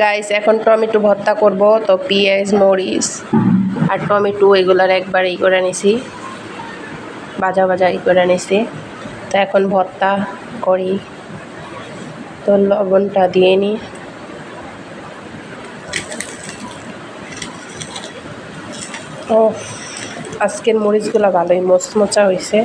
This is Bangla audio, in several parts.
গাইস এখন টমেটো ভর্তা করব, তো পেঁয়াজ, মরিচ আর টমেটো এগুলার একবার ই করে নিছি। ভাজা ভাজা ই করে নিছি। তো এখন ভর্তা করি। তো লবণটা দিয়ে নিই ও আজকের মরিচগুলো ভালোই মচমচা হয়েছে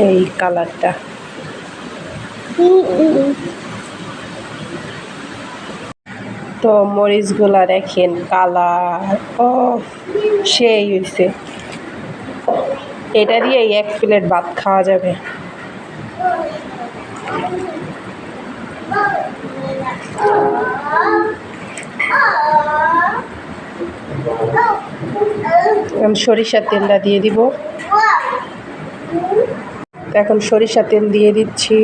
এই কালারটা। তো মরিচগুলা দেখেন কালার। ও, সেই হয়েছে এটা দিয়ে এক প্লেট ভাত খাওয়া যাবে। সরিষার তেলটা দিয়ে দিব। এখন সরিষা তেল দিয়ে দিচ্ছি।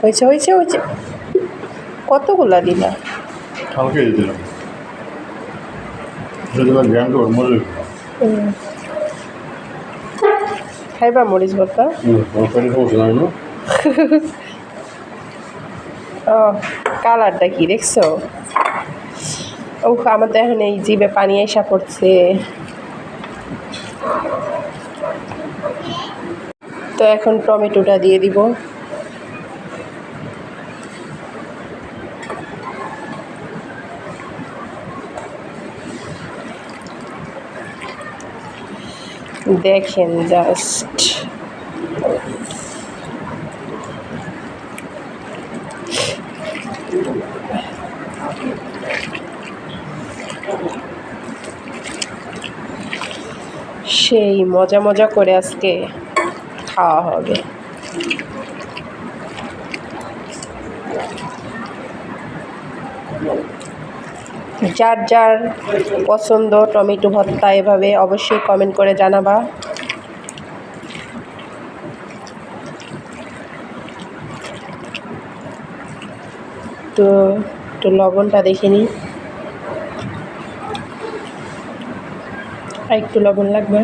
হয়েছে হয়েছে হয়েছে। কতগুলা দিলা। খাইবা মরিচ ভর্তা ও কালারটা কি দেখছ? ও আমার তো এখন এই জিভে পানি এসা পড়ছে। তো এখন টমেটোটা দিয়ে দিব। দেখেন জাস্ট সেই মজা মজা করে আজকে খাওয়া হবে। যার যার পছন্দ টমেটো ভর্তা এভাবে অবশ্যই কমেন্ট করে জানাবা। তো একটু লবণটা দেখে নিই। আর একটু লবণ লাগবে।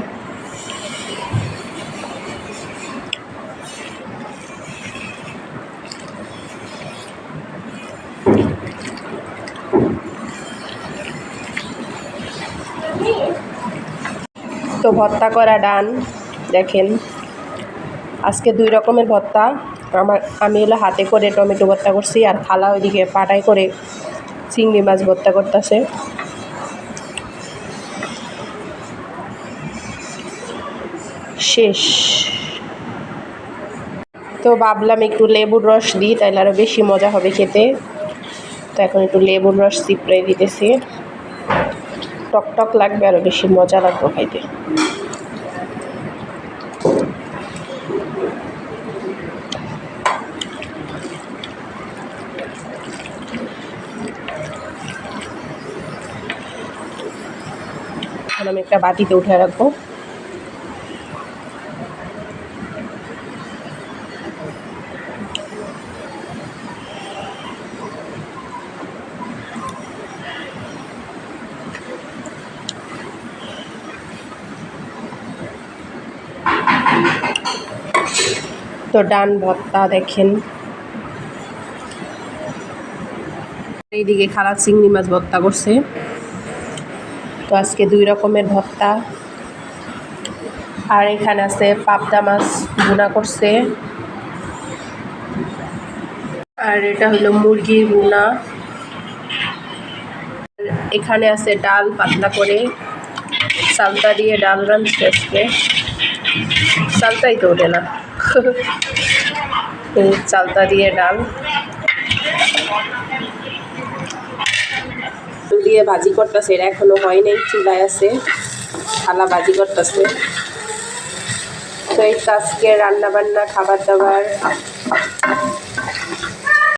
তো ভর্তা করা ডান, দেখেন। আজকে দুই রকমের ভর্তা। আমার, আমি হলো হাতে করে টমেটো ভর্তা করছি আর খালা ওইদিকে পাটাই করে চিংড়ি মাছ ভর্তা করতেছে। শেষ। তো ভাবলাম একটু লেবুর রস দিই তাহলে আরও বেশি মজা হবে খেতে। তো এখন একটু লেবুর রস চিপড়ে দিতেছি। টক টক লাগবে আরও বেশি মজা লাগবে খাইতে। আমি একটা বাটিতে উঠে রাখব। তো ডান ভর্তা দেখেন। এইদিকে খালা চিংড়ি মাছ ভর্তা করছে। তো আজকে দুই রকমের ভর্তা আর এখানে আছে পাবদা মাছ ভুনা করছে। আর এটা হলো মুরগির ভুনা। এখানে আছে ডাল পাতলা করে। সালতা দিয়ে ডাল রাঁধছে আজকে। চালতাই তো ওঠে না। চালতা দিয়ে ডাল। দিয়ে ভাজি করতেছে, এটা এখনও হয় নাই, চুলায় আছে। থালা ভাজি করতেছে। তো এই আজকে রান্না বান্না খাবার দাবার।